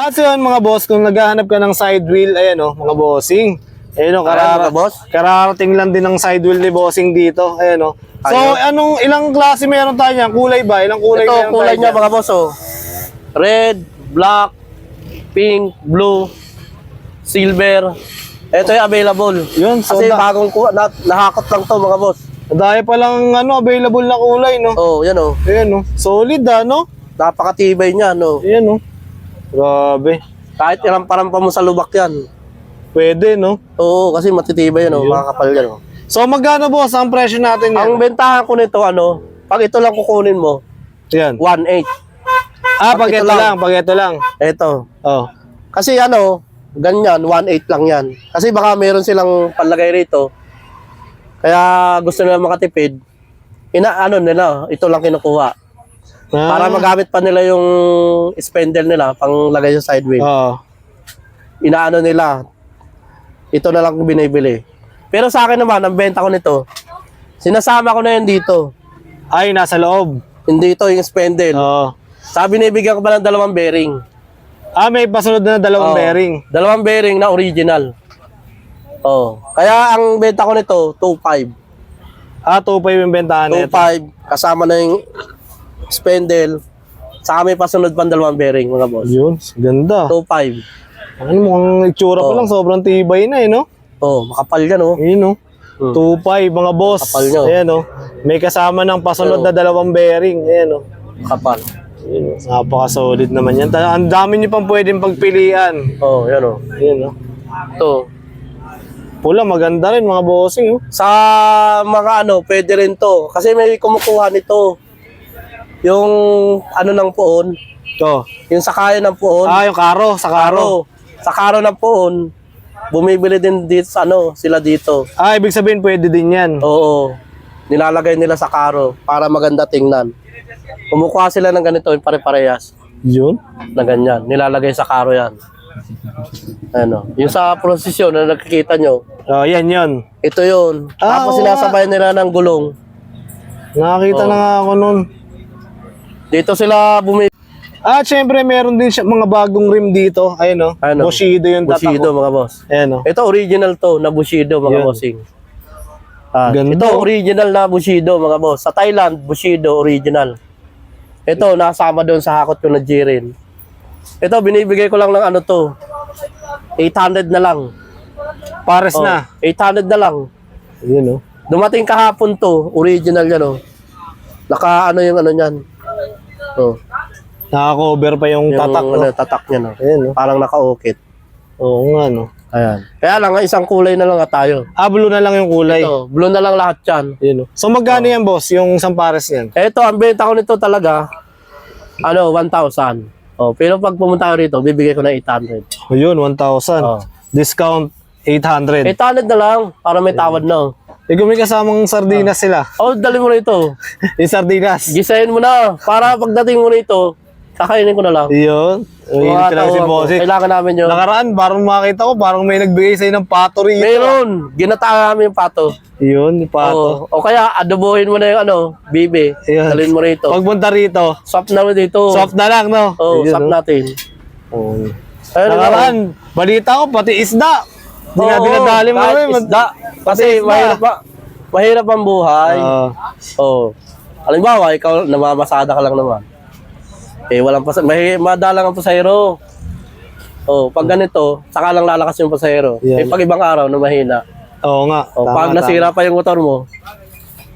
At so yun mga boss, kung naghahanap ka ng side wheel, ayan o, mga bossing. Ayan o, Ayan, karara- mga boss. kararating lang din ng side wheel ni bossing dito. Ayan o. So, anong ilang klase meron tayo niyan? Kulay ba? Ilang kulay Ito, meron kulay tayo niya dyan? mga boss, oh. Red, black, pink, blue, silver. Ito yung available. Yun, so Kasi na- bagong kuha, na, nahakot lang to mga boss. Dahil palang ano, available na kulay, no? Oh, yan oh. Ayan o. Solid ah, no? Napakatibay niya, no. Ayan o. Grabe. Kahit ilang parampa mo sa lubak yan. Pwede, no? Oo, kasi matitibay yan, oh. Makakapal yan, oh. So, magkano boss ang presyo natin yan? Ang bentahan ko nito, ano, pag ito lang kukunin mo, Yan. 1.8. Ah, pag Pag ito ito lang, lang. pag ito lang. Ito. Oh. Kasi ano, ganyan, 1.8 lang yan. Kasi baka meron silang panlagay rito. Kaya gusto nila makatipid. Ina, ano nila, ito lang kinukuha. Ah. Para magamit pa nila yung spindle nila, pang lagay sa side wheel. Oo. Inaano nila, ito na lang binibili. Pero sa akin naman, ang benta ko nito, sinasama ko na yun dito. Ay, nasa loob. Hindi ito yung spindle. Oo. Sabi binibigyan ko pa ng dalawang bearing. Ah, may pasunod na dalawang Oo. bearing. Dalawang bearing na original. Oh. Kaya ang benta ko nito, 2.5. Ah, 2.5 yung bentahan nito. 2.5 kasama na yung spindle. Saka may pasunod pang dalawang bearing mga boss. Yun, ganda. 2.5. Ano mo, ang itsura pa Oo. lang, sobrang tibay na eh, no? Oh, makapal yan oh. Ayun, no? Hmm. 2.5, mga boss. Kapal nyo. Ayan, no? May kasama ng pasunod Oo. na dalawang bearing. Ayan, no? Makapal. Ayun, no? Napaka-solid naman yan. Ang dami nyo pang pwedeng pagpilian. Oh, yan oh. Ayan, no? Ito. Pula, maganda rin, mga bossing, oh. Sa mga ano, pwede rin to. Kasi may kumukuha nito. Yung ano ng puon, Ito. yung sakayan ng puon. Ah, yung karo, sa karo. Karo. Sa karo ng puon, bumibili din dito sa ano, sila dito. Ah, ibig sabihin pwede din yan. Oo. Nilalagay nila sa karo para maganda tingnan. Kumukuha sila ng ganito, yung pare-parehas Yun. na ganyan. Nilalagay sa karo yan. Ano, yung sa prosesyon na nakikita nyo, Oh, yan yun. ito yun. Ah, Tapos oo sinasabay nila ng gulong. Nakakita na nga ako nun. Dito sila bumi... At syempre meron din siya mga bagong rim dito. Ayun oh. Ano? Bushido yung tatak. Bushido oh. mga boss. Ayan oh. Ito original to na Bushido mga Yan. bossing. Ah, Ganda, ito oh. original na Bushido mga boss. Sa Thailand, Bushido original. Ito nasama doon sa hakot ko na Jirin. Ito binibigay ko lang ng ano to. 800 na lang. Pares Oh, na. 800 na lang. Ayun oh. Dumating kahapon to, original yan oh. Naka ano yung ano niyan. Oh, Naka-cover pa yung, yung tatak ano, no. tatak niya no. Ayan oh. Parang naka-okit. Oo nga no. Ayan. Kaya lang isang kulay na lang tayo. Ah, blue na lang yung kulay. Ito, blue na lang lahat 'yan. Ayun oh. So magkano yan boss? Yung isang pares niyan? Ito, ang benta ko nito talaga, ano, 1,000. Oh, pero pag pumunta ko rito, bibigay ko ng 800. Ayun, 1,000. Oh. Discount 800. 800 na lang, para may tawad na. Kung may kasamang sardinas sila. Oh, dali mo rito. Yung sardinas. Gisayin mo na, para pagdating mo rito, kakainin ko na lang. Ayun. Ayun Mga talaga si tao ako. bossing. Kailangan namin yun. Nakaraan, parang makita ko, parang may nagbigay sa'yo ng pato rito. Meron, ginata namin yung pato. Yun, yung pato. Oh, o kaya, adobohin mo na yung ano, bibi. Ayun. Dalhin mo rito. Pagpunta rito, Swap na mo dito. soft na lang, no? Oh, Ayun, swap no? natin. Oo. Ayun, Nakaraan, balita ko, pati isda. Hindi na Oo, dinadali mo rin. isda. Kasi mahirap pa. Mahirap ang buhay. Oo. Oh. Halimbawa, ikaw namamasada ka lang naman. Eh, walang pas mahi madalang ang pasahero. Oh, pag ganito, saka lang lalakas yung pasahero. Yan. Eh, pag ibang araw na mahina. Oo nga. Oh, tama, pag tama. nasira pa yung motor mo,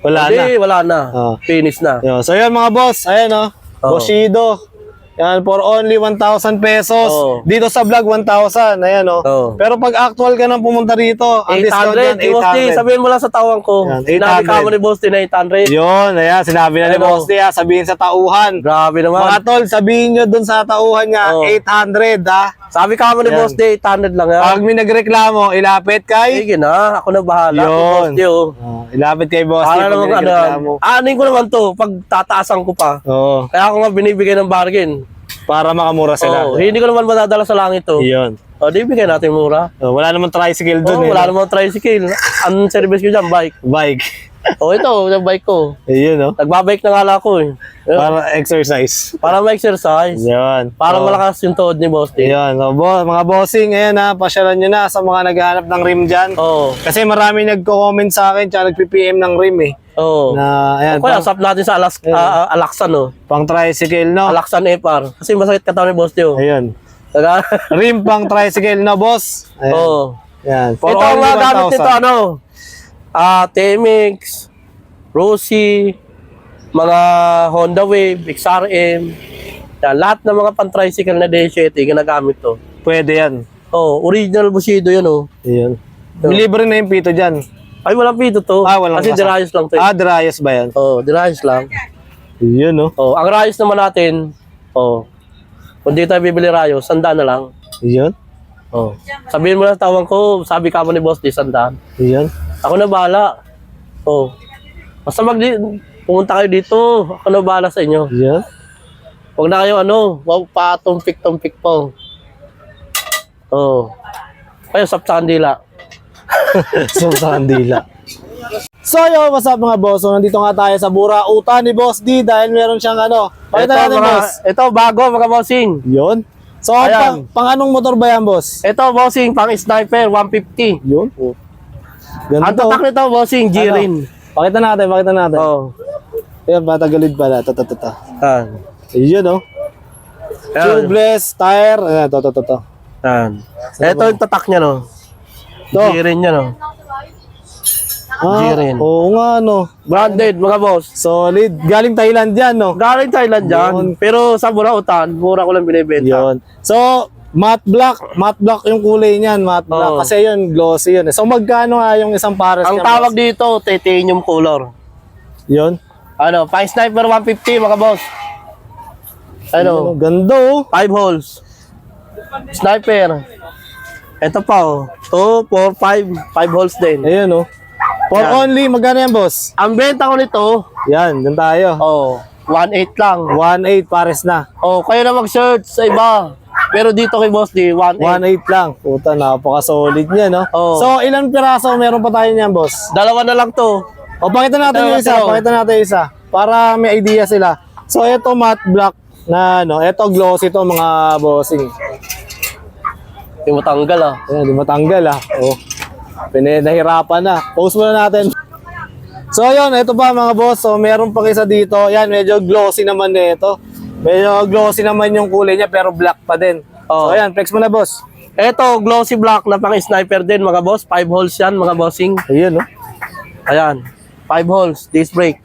Wala na. hindi, wala na. Oh. Finish na. Yun. So yun mga boss, ayan o. Oo. Bushido. Yan, for only 1,000 pesos. Oo. Dito sa vlog, 1,000. Ayan o. Oo. Pero pag actual ka nang pumunta rito, ang discount 800, yan, Boss D, 800. sabihin mo lang sa tawang ko. Yan, Sinabi 800. ka mo ni Boss D na 800. Yun, ayan, sinabi na ni Ayun, Boss Tia, sabihin sa tauhan. Grabe Mga naman. tol, sabihin nyo dun sa tauhan niya, Oo. 800 ha. Sabi ka mo ni Yan. Boss D, 800 lang yan. Pag may nagreklamo, ilapit kay... Sige na, ako na bahala. Yun. Boss D, oh. Oh, ilapit kay Boss Para Tia pag naman ano, aanin ko naman to pag tataasan ko pa. Oo, Kaya ako nga binibigay ng bargain. Para makamura sila. Oh, hindi ko naman madadala sa langit to. Yun. O, di bigay natin mura. Oh, wala namang tricycle Oh, dun eh. wala namang tricycle. Ang service ko dyan, bike. Bike. oh, ito, yung bike ko. Ayun, no? Nagbabike na nga lang ako eh. Ayun, Para exercise. Para ma-exercise. Yan. Para So, malakas yung tuhod ni Boss D. Ayan, so, bo, mga bossing, ayan ha, pasyalan nyo na sa mga naghahanap ng rim dyan. Oo. Kasi marami nagko-comment sa akin, tsaka nag-PPM ng rim eh. Oo. Na, ayan, Kaya pang, natin sa Alas, ah, Alaksan, no? pang tricycle, no? Alaksan FR. Kasi masakit katawan ni Boss oh. Ayun. Taga- Rim pang tricycle na, boss. Ayan. Oo. Ayan. For Ito mga gamit 1,000. nito, ano? Ah, TMX, Rossi, mga Honda Wave, XRM. Yan, lahat ng mga pan-tricycle na D7, ginagamit to. Pwede yan. Oh, original Bushido yan, oh. Ayan. Libre na yung pito dyan. Ay, walang pito to. Ah, walang Kasi kasama. dirayos lang to. eh. Ah, dryas ba yan? Oh, dirayos lang. Yun, no? Oh, ang rayos naman natin, oh, kung di tayo bibili rayos, sandaan na lang. Yun. Oh. Sabihin mo na tawang ko, sabi ka mo ni boss, di sandaan. Yun. Ako na bahala. Oh. Basta mag pumunta kayo dito, ako na bahala sa inyo. Yun. Huwag na kayo ano, wag pa tumpik-tumpik po. Oh. Kayo sa kandila. so, sa kandila. So, yo, what's up mga boss? So, nandito nga tayo sa Bura Uta ni Boss D dahil meron siyang ano. Pakita Ito, natin, mga, boss. ito bago mga bossing. Yun. So, Ayan. pang, pang anong motor ba yan, boss? Ito bossing, pang sniper, 150. Yun. Ang Ganito. tatak nito bossing, G-Rin. Pakita natin, pakita natin. Oh. Ayan, patagalid pala. Ito, ito, ito. Yan. Yun, oh. Yan. Tubeless, tire. Ayan, ito, ito, ito, ito. Yan. Ito yung tatak niya no. Ito. G-Rin niya no. Ah, G-Rin. Oo nga, no. Branded mga boss. Solid. Galing Thailand yan, no? Galing Thailand yan. Yun. Pero sa Burautan, mura ko lang binibenta. Yun. So, matte black. Matte black yung kulay niyan, matte black. Oo. Kasi yun, glossy yun. eh. So, magkano nga yung isang pares Ang niya, tawag boss? dito, titanium color. Yun. Ano, pang sniper 150 mga boss. Ano? Ano, Ganda, oh. 5 holes. Sniper. Ito pa oh. 2, 4, 5. 5 holes din. Ayun, oh. For Yan. only, magkano yan, boss? Ang benta ko nito, Yan, dyan tayo. oh, 1.8 lang. 1.8 pares na. Oh, kayo na mag-search sa iba. Pero dito kay Boss D, 1.8. 1.8 lang. Puta, napaka-solid niya, no? Oo. So, ilang piraso meron pa tayo niyan, boss? Dalawa na lang to. O, pakita natin yung Dalawa, isa. dalawa. Pakita natin yung isa. Para may idea sila. So, ito matte black na, no? Ito glossy to, mga bossing. Hindi mo tanggal ah. Ayan, di matanggal, ah. Oh. Pinahirapan na. Post muna natin. So, yun. Ito pa, mga boss. So, meron pa isa dito. Yan, medyo glossy naman nito. Medyo glossy naman yung kulay niya, pero black pa din. Oo. So, ayan. Flex mo na, boss. Ito, glossy black na pang sniper din mga boss. 5 holes yan mga bossing. Ayun, no? Ayan. 5 holes, disc brake.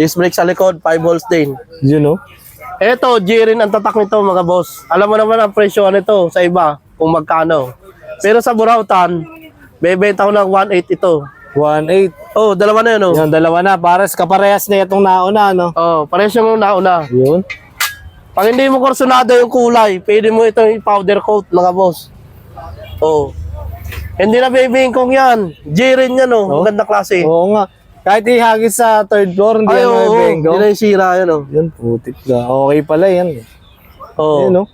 Disc brake sa likod, 5 holes din. Yun, no? Ito, G rin ang tatak nito mga boss. Alam mo naman ang presyo nito sa iba kung magkano. Pero sa Burautan, bebenta ko ng 1.8 ito. 1.8. Oh, dalawa na yun oh. Yan, dalawa na. Pares, kaparehas na itong nauna, no? Oh, pares yung nauna. Yun. Pag hindi mo kursunado yung kulay, pwede mo itong powder coat mga boss. Oh. Hindi na babying kong yan. G rin yan oh. Oh. Ang ganda klase. Oo nga. Kahit ihagis sa third floor, hindi Ay, yan may bengo. Hindi na yung sira yan oh. Yun, putik ka. Okay pala yan. Oh. Yun, no?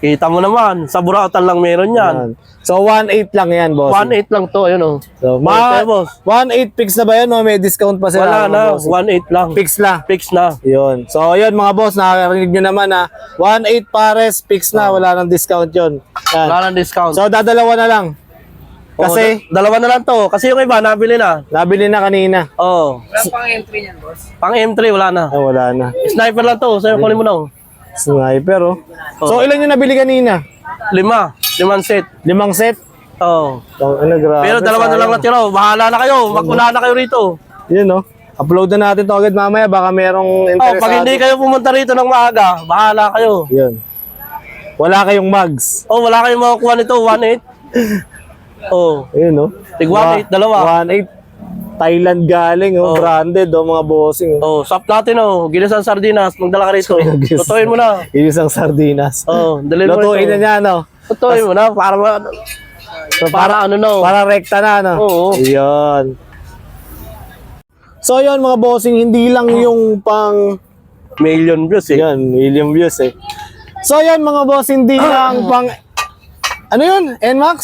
Kita mo naman, sa Burautan lang meron yan. Yan. So, 1.8 lang yan, boss. 1.8 lang to, ayun oh. So, Ma- ma- boss. 1.8 fix na ba yun? O may discount pa sila? Wala mga na, boss? 1.8 lang. Fix na. Fix na. Yun. So, yun mga boss, nakakarinig nyo naman ha. 1.8 pares, fix na. Wala nang discount yun. Yan. Wala nang discount. So, dadalawa na lang. Oo, Kasi, da- dalawa na lang to. Kasi yung iba, nabili na. nabili na kanina. Oo. Wala pang M3 niyan, boss? Pang M3, wala na. Ay, wala na. Sniper lang to. Sa'yo, kunin mo na. oh. Sniper, oh. So, ilan yung nabili kanina? Lima. Limang set. Limang set? Oo. So, ano, grabe. Pero dalawa na lang natira. oh. Bahala na kayo. Magpuna na kayo rito. Yun, no? Upload na natin to agad mamaya. Baka merong Oh, interesado. pag hindi kayo pumunta rito ng maaga, bahala kayo. Yun. Wala kayong mugs. Oh, wala kayong makukuha nito. 1.8. Oh. Ayun, no? Tig 1.8, dalawa. 1.8. Thailand galing, oh. Oh. Branded, oh, mga bossing. Oh. Oh, sap natin oh. Ginisang sardinas. Magdala ka rito. Ginisang- Tutuin mo na. Inisang sardinas. Oh, dalhin mo Lutuin na niya, no? Tutuin mo na. Para, ma- para ano no. Para rekta na, no? Oo. Yun. So, yun, mga bossing, hindi lang yung pang... Million views eh. Yan, million views, eh. So, yun, mga boss, hindi lang pang... Ano yun? NMAX?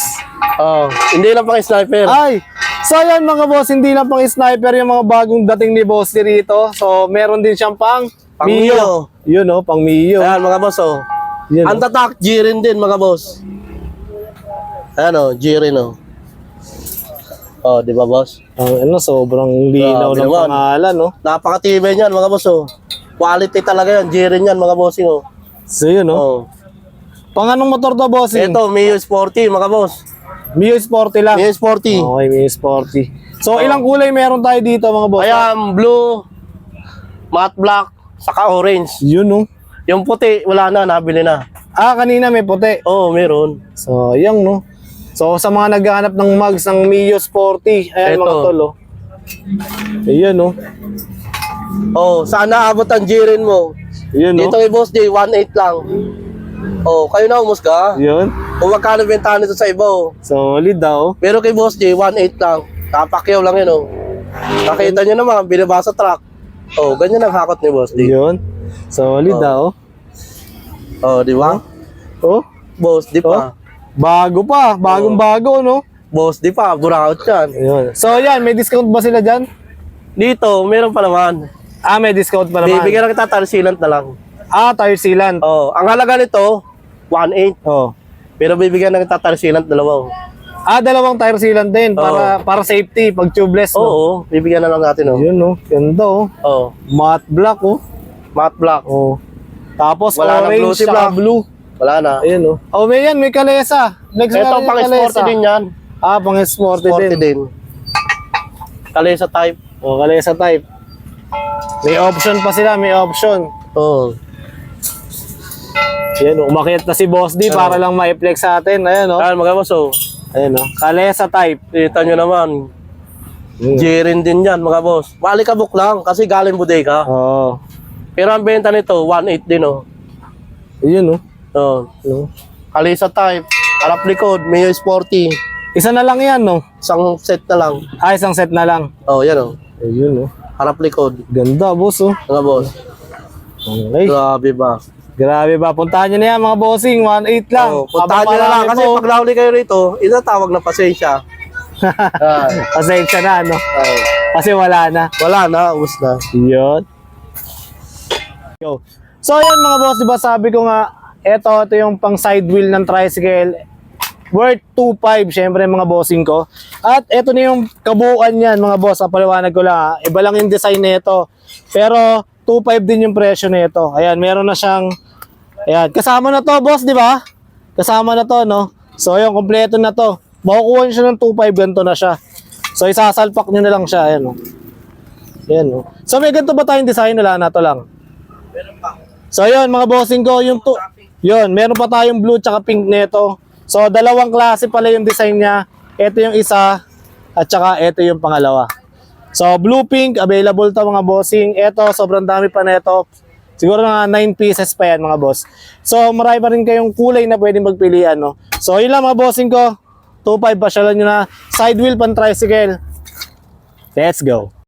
Oh, hindi lang pang sniper. Ay, So yan mga boss, hindi lang pang sniper yung mga bagong dating ni boss rito. So meron din siyang pang, Pang Mio. Mio. Yun oh, pang Mio. Ayan mga boss oh. Yun, Ang oh. tatak, Jirin din mga boss. Ayan oh, Jirin oh. Oh, di ba boss? Ang ano, sobrang linaw Grabe ng naman. pangalan, no? Napakatibay niyan mga boss oh. Quality talaga yan, Jirin yan mga bossing oh. So yun, no? Oh. Pang anong motor to, bossing? Ito, Mio Sporty mga boss. Mio Sporty lang. Mio Sporty. Okay, Mio Sporty. So, ilang kulay meron tayo dito, mga boss? Ayan, blue, matte black, saka orange. Yun, no? Yung puti, wala na, nabili na. Ah, kanina may puti. Oo, oh, meron. So, yan, no? So, sa mga naghahanap ng mugs ng Mio Sporty, ayan Ito. mga tol, oh. Ayan, no? Oh, sana abot ang Jirin mo. Ayan, no? Dito kay Boss J, 1.8 lang. Oh, kayo na umusga. Yun. Kung magkano bentahan nito sa iba, oh. Solid daw. Pero kay Boss J, 1.8 lang. Kapakyaw lang yun, oh. Nakita nyo naman, binaba sa truck. Oh, ganyan ang hakot ni Boss J. Yun. Solid Oh. daw. Oh, di ba? Oh, Boss, di pa. bago pa. Bagong bago, no? Boss, di pa. Buraot yan. Ayun. So, yan. May discount ba sila dyan? Dito, meron pa naman. Ah, may discount pa naman. Bibigyan na kita talsilant na lang. Ah, tire sealant. Oh, ang halaga nito, 1.8. Oh. Pero bibigyan na kita talsilant dalawa. oh. Ah, dalawang tire sealant din para para safety pag tubeless, no? Oo, bibigyan na lang natin, oh. Yun, no? Ganda, oh. Oh, Matte black, oh. matte black. Oh. Tapos Wala orange, blue si black. blue. Wala na. Ayun, oh. Oh, may yan, may kalesa. Next Ito pang sporty din yan. Ah, pang sporty, Sporty din. din. Kalesa type. Oh, kalesa type. May option pa sila, may option. Oh. Yan, oh. umakyat na si Boss D para lang ma-flex sa atin. Ayan, oh. Ayan, mga boss, oh. Ayan, oh. Kalesa type. Kita nyo naman. Mm. Jirin din yan, mga boss. Malikabok lang kasi galing bodega. Oh. Pero ang benta nito, 1.8 din, oh. Yun, oh. Oh. No? Kalesa type. Harap likod, Mio Sporty. Isa na lang yan, no? Isang set na lang. Ah, isang set na lang. Oh, yan, oh. Ayun, oh. Harap likod. Ganda, boss, oh. Mga boss. Okay. Grabe ba? Grabe ba? Puntahan nyo na yan, mga bossing. 1.8 lang. Oh, puntahan Habang nyo na lang kasi po, pag nahuli kayo rito, itatawag na pasensya. ah, Pasensya na, no? Kasi wala na. Wala na, ubus na. Yun. Go. So, ayan mga boss, di ba sabi ko nga, eto, ito yung pang side wheel ng tricycle. Worth 2.5, syempre mga bossing ko. At eto na yung kabuuan niyan, mga boss. Paliwanag ko lang ha. Iba lang yung design nito. Pero 2.5 din yung presyo nito. Ayan, meron na siyang Ayan, kasama na to, boss, di ba? Kasama na to, no? So, yung kompleto na to. Makukuha nyo siya ng 2.5, ganito na siya. So, isasalpak nyo na lang siya, ayan, no? Ayan, no? So, may ganito ba tayong design? Wala na to lang. So, yun, mga bossing ko, yung to, yun, meron pa tayong blue tsaka pink nito. So, dalawang klase pala yung design niya. Ito yung isa, at saka ito yung pangalawa. So, blue pink, available to mga bossing. Ito, sobrang dami pa nito. Siguro mga 9 pieces pa yan mga boss. So, marami pa rin kayong kulay na pwedeng magpilian, no? So, yun lang mga bossing ko. 2.5 pasyalan nyo na. Side wheel pan tricycle. Let's go.